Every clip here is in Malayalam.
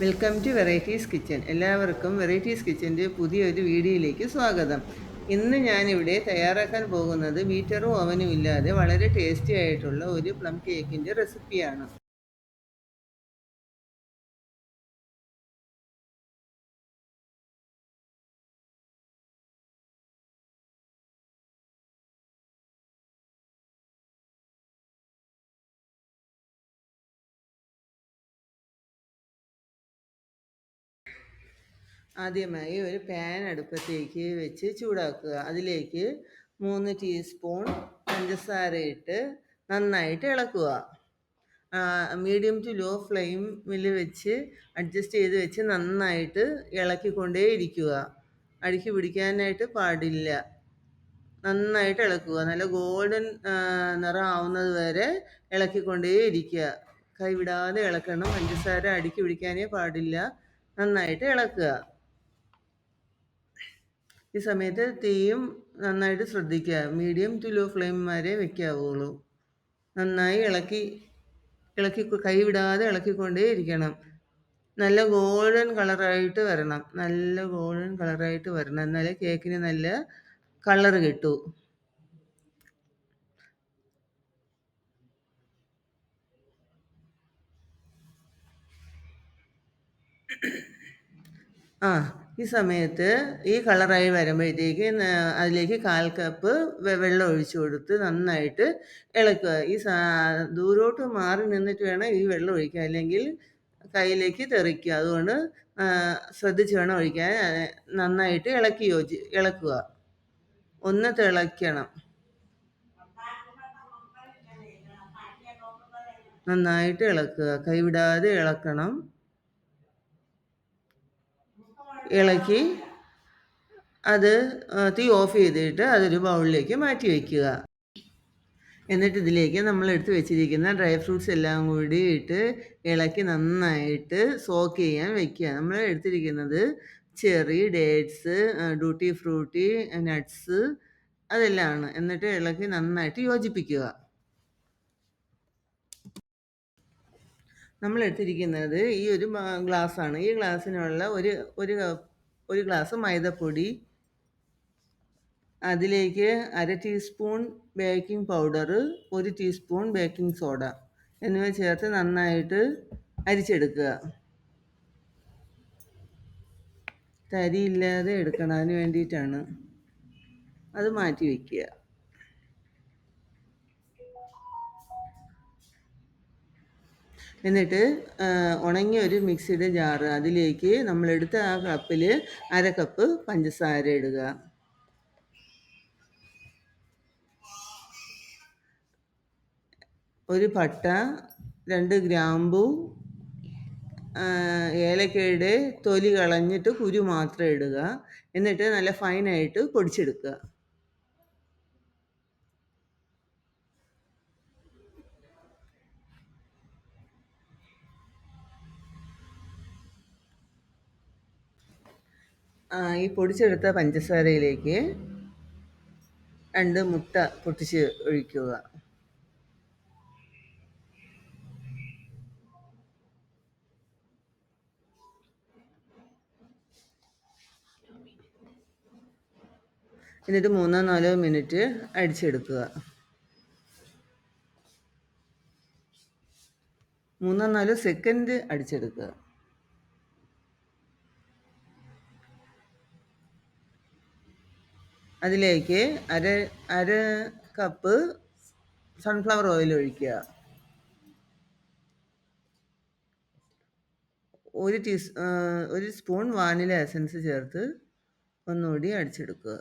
വെൽക്കം ടു വെറൈറ്റീസ് കിച്ചൺ എല്ലാവർക്കും വെറൈറ്റീസ് കിച്ചന്റെ പുതിയൊരു വീഡിയോയിലേക്ക് സ്വാഗതം. ഇന്ന് ഞാനിവിടെ തയ്യാറാക്കാൻ പോകുന്നത് ബീറ്ററും ഓവനും ഇല്ലാതെ വളരെ ടേസ്റ്റി ആയിട്ടുള്ള ഒരു പ്ലം കേക്കിന്റെ റെസിപ്പിയാണ്. ആദ്യമായി ഒരു പാൻ അടുപ്പത്തേക്ക് വെച്ച് ചൂടാക്കുക. അതിലേക്ക് മൂന്ന് ടീസ്പൂൺ പഞ്ചസാര ഇട്ട് നന്നായിട്ട് ഇളക്കുക. മീഡിയം ടു ലോ ഫ്ലെയിമിൽ വെച്ച് അഡ്ജസ്റ്റ് ചെയ്ത് വെച്ച് നന്നായിട്ട് ഇളക്കിക്കൊണ്ടേ ഇരിക്കുക. അടുക്കി പിടിക്കാനായിട്ട് പാടില്ല. നന്നായിട്ട് ഇളക്കുക. നല്ല ഗോൾഡൻ നിറം ആവുന്നത് വരെ ഇളക്കിക്കൊണ്ടേ ഇരിക്കുക. കൈവിടാതെ ഇളക്കണം. പഞ്ചസാര അടുക്കി പിടിക്കാനേ പാടില്ല. നന്നായിട്ട് ഇളക്കുക. ഈ സമയത്ത് തീയും നന്നായിട്ട് ശ്രദ്ധിക്കുക. മീഡിയം ടു ലോ ഫ്ലെയിം വരെ വെക്കാവുള്ളൂ. നന്നായി ഇളക്കി ഇളക്കി കൈവിടാതെ ഇളക്കിക്കൊണ്ടേ ഇരിക്കണം. നല്ല ഗോൾഡൻ കളറായിട്ട് വരണം. നല്ല ഗോൾഡൻ കളറായിട്ട് വരണം. എന്നാലേ കേക്കിന് നല്ല കളർ കിട്ടൂ. ആ. ഈ സമയത്ത് ഈ കളറായി വരുമ്പോഴത്തേക്ക് അതിലേക്ക് കാൽ കപ്പ് വെള്ളം ഒഴിച്ചു കൊടുത്ത് നന്നായിട്ട് ഇളക്കുക. ഈ ദൂരോട്ട് മാറി നിന്നിട്ട് വേണം ഈ വെള്ളം ഒഴിക്കുക അല്ലെങ്കിൽ കയ്യിലേക്ക് തെറിക്കുക. അതുകൊണ്ട് ശ്രദ്ധിച്ച് വേണം ഒഴിക്കാൻ. നന്നായിട്ട് ഇളക്കി യോജി ഇളക്കുക. ഒന്ന് തിളയ്ക്കണം. നന്നായിട്ട് ഇളക്കുക. കൈവിടാതെ ഇളക്കണം. ഇളക്കി അത് തീ ഓഫ് ചെയ്തിട്ട് അതൊരു ബൗളിലേക്ക് മാറ്റി വയ്ക്കുക. എന്നിട്ട് ഇതിലേക്ക് നമ്മൾ എടുത്ത് വെച്ചിരിക്കുന്ന ഡ്രൈ ഫ്രൂട്ട്സ് എല്ലാം കൂടി ഇട്ട് ഇളക്കി നന്നായിട്ട് സോക്ക് ചെയ്യാൻ വെക്കുക നമ്മൾ എടുത്തിരിക്കുന്നത് cherry dates tutti frutti nuts അതെല്ലാമാണ്. എന്നിട്ട് ഇളക്കി നന്നായിട്ട് യോജിപ്പിക്കുക. നമ്മൾ എടുത്തിരിക്കുന്നത് ഈ ഒരു ഗ്ലാസ്സാണ്. ഈ ഗ്ലാസ്സിനുള്ള ഒരു ഒരു ഒരു ഗ്ലാസ് മൈദപ്പൊടി അതിലേക്ക് അര ടീസ്പൂൺ ബേക്കിംഗ് പൗഡർ ഒരു ടീസ്പൂൺ ബേക്കിംഗ് സോഡ എന്നിവ ചേർത്ത് നന്നായിട്ട് അരിച്ചെടുക്കുക. തരിയില്ലാതെ എടുക്കണം. അതിന് വേണ്ടിയിട്ടാണ് അത് മാറ്റി വയ്ക്കുക എന്നിട്ട് ഉണങ്ങിയ ഒരു മിക്സിയുടെ ജാറ് അതിലേക്ക് നമ്മളെടുത്ത ആ കപ്പിൽ അര കപ്പ് പഞ്ചസാര ഇടുക. ഒരു പട്ട രണ്ട് ഗ്രാമ്പു ഏലക്കയുടെ തൊലി കളഞ്ഞിട്ട് കുരു മാത്രം ഇടുക. എന്നിട്ട് നല്ല ഫൈനായിട്ട് പൊടിച്ചെടുക്കുക. ഈ പൊടിച്ചെടുത്ത പഞ്ചസാരയിലേക്ക് രണ്ട് മുട്ട പൊട്ടിച്ച് ഒഴിക്കുക. എന്നിട്ട് മൂന്നോ നാലോ മിനിറ്റ് അടിച്ചെടുക്കുക. മൂന്നോ നാലോ സെക്കൻഡ് അടിച്ചെടുക്കുക. അതിലേക്ക് അര അര കപ്പ് സൺഫ്ലവർ ഓയിൽ ഒഴിക്കുക. ഒരു ടീസ് ഒരു സ്പൂൺ വാനില എസൻസ് ചേർത്ത് ഒന്നുകൂടി അടിച്ചെടുക്കുക.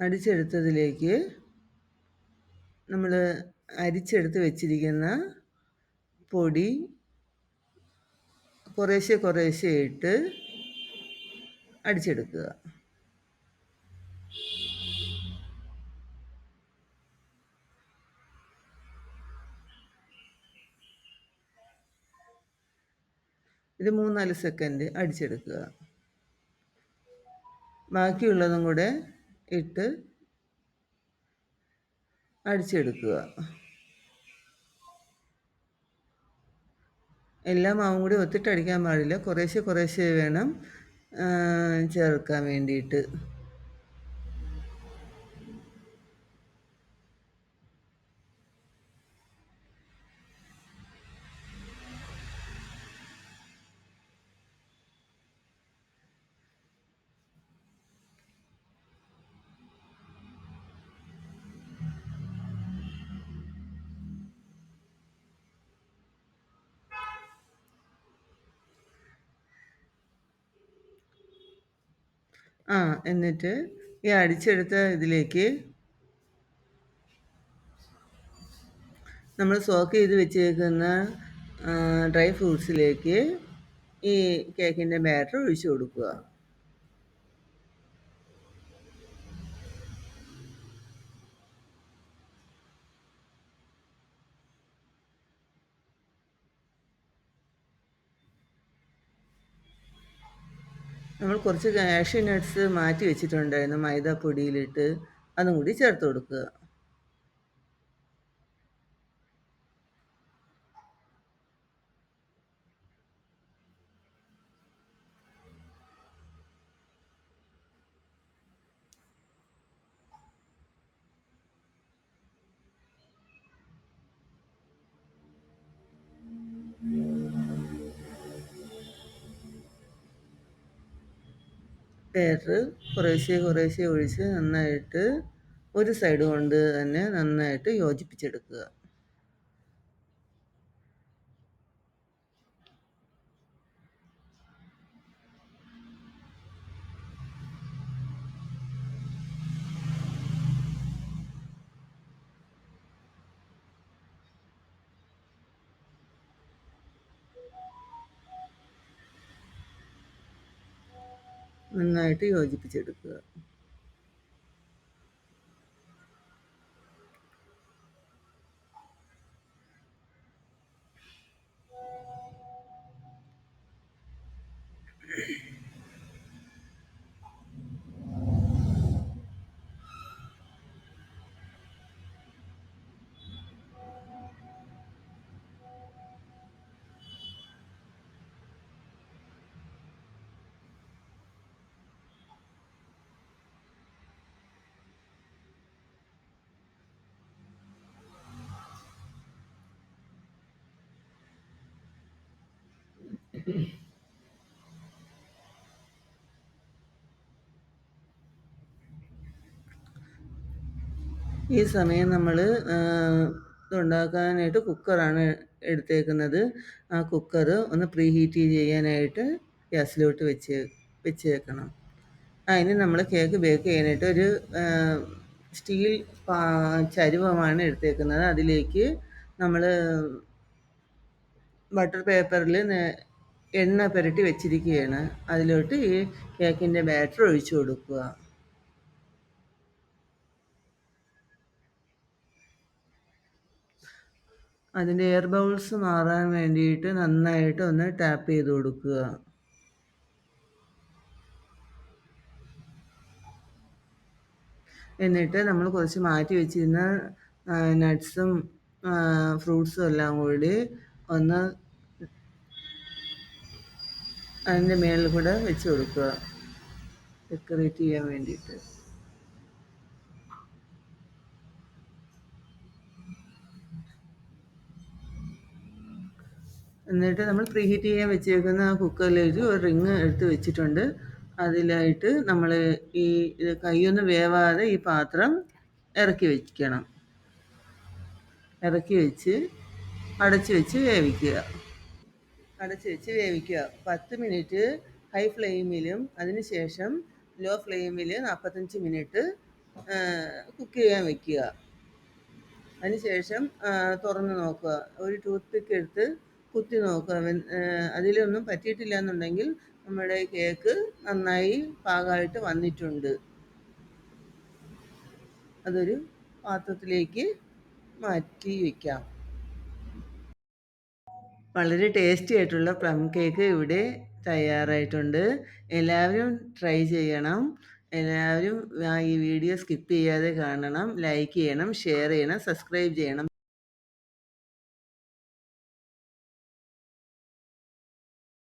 അടിച്ചെടുത്തതിലേക്ക് നമ്മൾ അരിച്ചെടുത്ത് വെച്ചിരിക്കുന്ന പൊടി കുറേശ്ശെ കുറേശ്ശെ ഇട്ട് അടിച്ചെടുക്കുക. ഇത് മൂന്നാൽ സെക്കൻഡ് അടിച്ചെടുക്കുക. ബാക്കിയുള്ളതും കൂടെ ഇട്ട് അടിച്ചെടുക്കുക. എല്ലാ മാവും കൂടി ഒത്തിട്ടടിക്കാൻ പാടില്ല. കുറേശ്ശെ കുറേശ്ശെ വേണം ചേർക്കാൻ വേണ്ടിയിട്ട്. ആ എന്നിട്ട് ഈ അടിച്ചെടുത്ത ഇതിലേക്ക് നമ്മൾ സോക്ക് ചെയ്ത് വെച്ചേക്കുന്ന ഡ്രൈ ഫ്രൂട്ട്സിലേക്ക് ഈ കേക്കിന്റെ ബാറ്റർ ഒഴിച്ചു കൊടുക്കുക. നമ്മൾ കുറച്ച് കാഷ്യൂ നട്ട്സ് മാറ്റി വെച്ചിട്ടുണ്ടായിരുന്നു മൈദാപ്പൊടിയിലിട്ട് അതും കൂടി ചേർത്ത് കൊടുക്കുക. ബാറ്റർ കുറേശ്ശെ കുറേശ്ശെ ഒഴിച്ച് നന്നായിട്ട് ഒരു സൈഡ് കൊണ്ട് തന്നെ നന്നായിട്ട് യോജിപ്പിച്ചെടുക്കുക. നന്നായിട്ട് യോജിപ്പിച്ചെടുക്കുക. ഈ സമയം നമ്മൾ ഇതുണ്ടാക്കാനായിട്ട് കുക്കറാണ് എടുത്തേക്കുന്നത്. ആ കുക്കർ ഒന്ന് പ്രീ ഹീറ്റ് ചെയ്യാനായിട്ട് ഗ്യാസിലോട്ട് വെച്ച് വെച്ചേക്കണം. അതിന് നമ്മൾ കേക്ക് ബേക്ക് ചെയ്യാനായിട്ട് ഒരു സ്റ്റീൽ ചരുവമാണ് എടുത്തേക്കുന്നത്. അതിലേക്ക് നമ്മൾ ബട്ടർ പേപ്പറിൽ എണ്ണ പുരട്ടി വെച്ചിരിക്കുകയാണ്. അതിലോട്ട് ഈ കേക്കിന്റെ ബാറ്റർ ഒഴിച്ചു കൊടുക്കുക. അതിന്റെ എയർ ബൗൾസ് മാറാൻ വേണ്ടിയിട്ട് നന്നായിട്ട് ഒന്ന് ടാപ്പ് ചെയ്ത് കൊടുക്കുക. എന്നിട്ട് നമ്മൾ കുറച്ച് മാറ്റി വെച്ചിരുന്ന നട്ട്സും ഫ്രൂട്ട്സും എല്ലാം കൂടി ഒന്ന് അതിന്റെ മേളിൽ കൂടെ വെച്ച് കൊടുക്കുക. ഡെക്കറേറ്റ് ചെയ്യാൻ വേണ്ടിയിട്ട്. എന്നിട്ട് നമ്മൾ പ്രീ ഹീറ്റ് ചെയ്യാൻ വെച്ചേക്കുന്ന ആ കുക്കറിലേക്ക് ഒരു റിങ് എടുത്ത് വെച്ചിട്ടുണ്ട്. അതിലായിട്ട് നമ്മൾ ഈ കൈയൊന്നും വേവാതെ ഈ പാത്രം ഇറക്കി വയ്ക്കണം ഇറക്കി വെച്ച് അടച്ച് വെച്ച് വേവിക്കുക. അടച്ച് വെച്ച് വേവിക്കുക. പത്ത് മിനിറ്റ് ഹൈ ഫ്ലെയിമിലും അതിന് ശേഷം ലോ ഫ്ലെയിമിൽ നാൽപ്പത്തഞ്ച് മിനിറ്റ് കുക്ക് ചെയ്യാൻ വെക്കുക. അതിനുശേഷം തുറന്ന് നോക്കുക. ഒരു ടൂത്ത് പിക്ക് എടുത്ത് കുത്തി നോക്കുക. അതിലൊന്നും പറ്റിയിട്ടില്ല എന്നുണ്ടെങ്കിൽ നമ്മുടെ കേക്ക് നന്നായി പാകമായിട്ട് വന്നിട്ടുണ്ട്. അതൊരു പാത്രത്തിലേക്ക് മാറ്റി വയ്ക്കാം വളരെ ടേസ്റ്റി ആയിട്ടുള്ള പ്ലം കേക്ക് ഇവിടെ തയ്യാറായിട്ടുണ്ട്. എല്ലാവരും ട്രൈ ചെയ്യണം. എല്ലാവരും ഈ വീഡിയോ സ്കിപ്പ് ചെയ്യാതെ കാണണം. ലൈക്ക് ചെയ്യണം ഷെയർ ചെയ്യണം സബ്സ്ക്രൈബ് ചെയ്യണം.